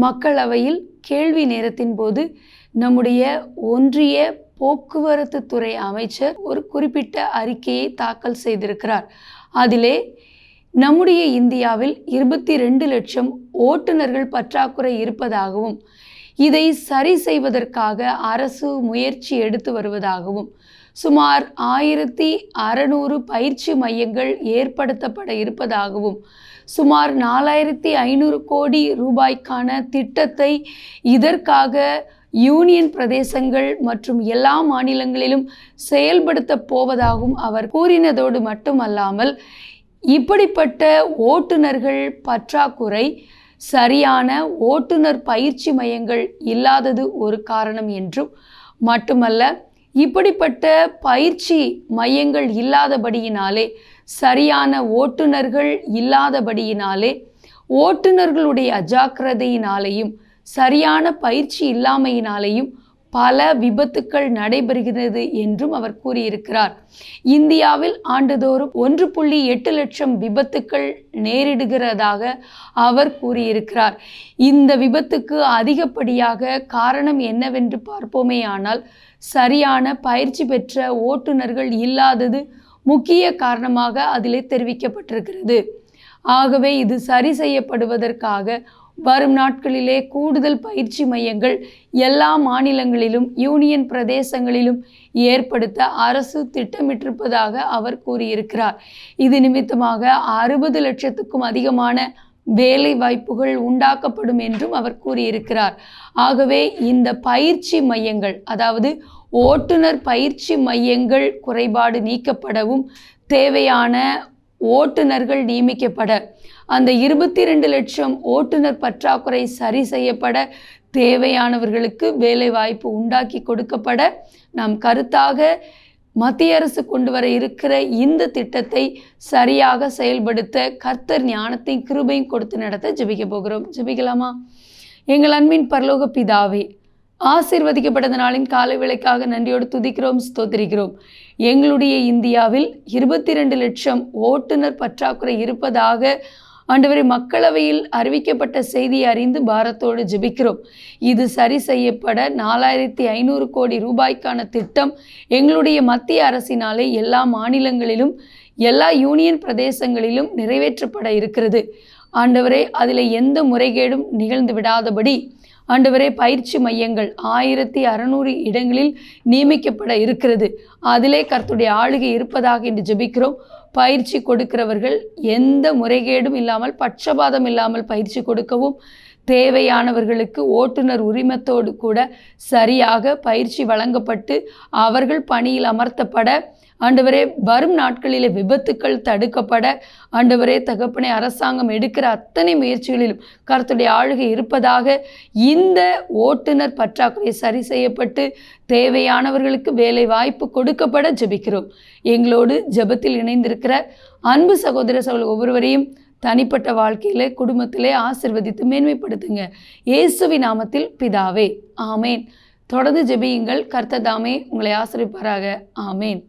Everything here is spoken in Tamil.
மக்களவையில் கேள்வி நேரத்தின் போது நம்முடைய ஒன்றிய போக்குவரத்து துறை அமைச்சர் ஒரு குறிப்பிட்ட அறிக்கையை தாக்கல் செய்திருக்கிறார். அதிலே நம்முடைய இந்தியாவில் இருபத்தி ரெண்டு லட்சம் ஓட்டுநர்கள் பற்றாக்குறை இருப்பதாகவும் இதை சரி செய்வதற்காக அரசு முயற்சி எடுத்து வருவதாகவும் சுமார் ஆயிரத்தி அறநூறு பயிற்சி மையங்கள் ஏற்படுத்தப்பட இருப்பதாகவும் சுமார் நாலாயிரத்தி ஐநூறு கோடி ரூபாய்க்கான திட்டத்தை இதற்காக யூனியன் பிரதேசங்கள் மற்றும் எல்லா மாநிலங்களிலும் செயல்படுத்த போவதாகவும் அவர் கூறினதோடு மட்டுமல்லாமல் இப்படிப்பட்ட ஓட்டுநர்கள் பற்றாக்குறை சரியான ஓட்டுநர் பயிற்சி மையங்கள் இல்லாதது ஒரு காரணம் என்றும் மட்டுமல்ல இப்படிப்பட்ட பயிற்சி மையங்கள் இல்லாதபடியினாலே சரியான ஓட்டுநர்கள் இல்லாதபடியினாலே ஓட்டுநர்களுடைய அஜாக்கிரதையினாலேயும் சரியான பயிற்சி இல்லாமையினாலேயும் பல விபத்துக்கள் நடைபெறுகிறது என்றும் அவர் கூறியிருக்கிறார். இந்தியாவில் ஆண்டுதோறும் ஒன்று புள்ளி எட்டு லட்சம் விபத்துக்கள் நேரிடுகிறதாக அவர் கூறியிருக்கிறார். இந்த விபத்துக்கு அதிகப்படியாக காரணம் என்னவென்று பார்ப்போமேயானால் சரியான பயிற்சி பெற்ற ஓட்டுநர்கள் இல்லாதது முக்கிய காரணமாக அதிலே தெரிவிக்கப்பட்டிருக்கிறது. ஆகவே இது சரி செய்யப்படுவதற்காக வரும் நாட்களிலே கூடுதல் பயிற்சி மையங்கள் எல்லா மாநிலங்களிலும் யூனியன் பிரதேசங்களிலும் ஏற்படுத்த அரசு திட்டமிட்டிருப்பதாக அவர் கூறியிருக்கிறார். இது நிமித்தமாக அறுபது லட்சத்துக்கும் அதிகமான வேலை வாய்ப்புகள் உண்டாக்கப்படும் என்றும் அவர் கூறியிருக்கிறார். ஆகவே இந்த பயிற்சி மையங்கள் அதாவது ஓட்டுநர் பயிற்சி மையங்கள் குறைபாடு நீக்கப்படவும் தேவையான ஓட்டுநர்கள் நியமிக்கப்பட அந்த இருபத்தி ரெண்டு லட்சம் ஓட்டுநர் பற்றாக்குறை சரி செய்யப்பட தேவையானவர்களுக்கு வேலை வாய்ப்பு உண்டாக்கி கொடுக்கப்பட நாம் கருத்தாக மத்திய அரசு கொண்டு வர இருக்கிற இந்த திட்டத்தை சரியாக செயல்படுத்த கர்த்தர் ஞானத்தையும் கிருபையும் கொடுத்து நடத்த ஜெபிக்க போகிறோம். ஜெபிக்கலாமா? எங்கள் அன்பின் பரலோக பிதாவே ஆசிர்வதிக்கப்பட்ட நாளின் காலை விலைக்காக நன்றியோடு துதிக்கிறோம் ஸ்தோத்திரிக்கிறோம். எங்களுடைய இந்தியாவில் இருபத்தி ரெண்டு லட்சம் ஓட்டுநர் பற்றாக்குறை இருப்பதாக ஆண்டவரை மக்களவையில் அறிவிக்கப்பட்ட செய்தியை அறிந்து பாரத்தோடு ஜெபிக்கிறோம். இது சரி செய்யப்பட நாலாயிரத்தி ஐநூறு கோடி ரூபாய்க்கான திட்டம் எங்களுடைய மத்திய அரசினாலே எல்லா மாநிலங்களிலும் எல்லா யூனியன் பிரதேசங்களிலும் நிறைவேற்றப்பட இருக்கிறது. ஆண்டவரே அதில் எந்த முறைகேடும் நிகழ்ந்து விடாதபடி ஆண்டவரே பயிற்சி மையங்கள் ஆயிரத்தி அறநூறு இடங்களில் நியமிக்கப்பட இருக்கிறது. அதிலே கர்த்துடைய ஆளுகை இருப்பதாக என்று ஜெபிக்கிறோம். பயிற்சி கொடுக்கிறவர்கள் எந்த முறைகேடும் இல்லாமல் பட்சபாதம் இல்லாமல் பயிற்சி கொடுக்கவும் தேவையானவர்களுக்கு ஓட்டுநர் உரிமத்தோடு கூட சரியாக பயிற்சி வழங்கப்பட்டு அவர்கள் பணியில் அமர்த்தப்பட ஆண்டவரே வரும் நாட்களில் விபத்துக்கள் தடுக்கப்பட ஆண்டவரே தகப்பனை அரசாங்கம் எடுக்கிற அத்தனை முயற்சிகளிலும் கருத்துடைய ஆளுகை இருப்பதாக இந்த ஓட்டுநர் பற்றாக்குறை சரி செய்யப்பட்டு தேவையானவர்களுக்கு வேலை வாய்ப்பு கொடுக்கப்பட ஜெபிக்கிறோம். எங்களோடு ஜெபத்தில் இணைந்திருக்கிற அன்பு சகோதர சகோதர ஒவ்வொருவரையும் தனிப்பட்ட வாழ்க்கையிலே குடும்பத்திலே ஆசிர்வதித்து மேன்மைப்படுத்துங்க. இயேசுவி நாமத்தில் பிதாவே. ஆமேன். தொடர்ந்து ஜெபியுங்கள். கர்த்ததாமே உங்களை ஆசிரிப்பாராக. ஆமேன்.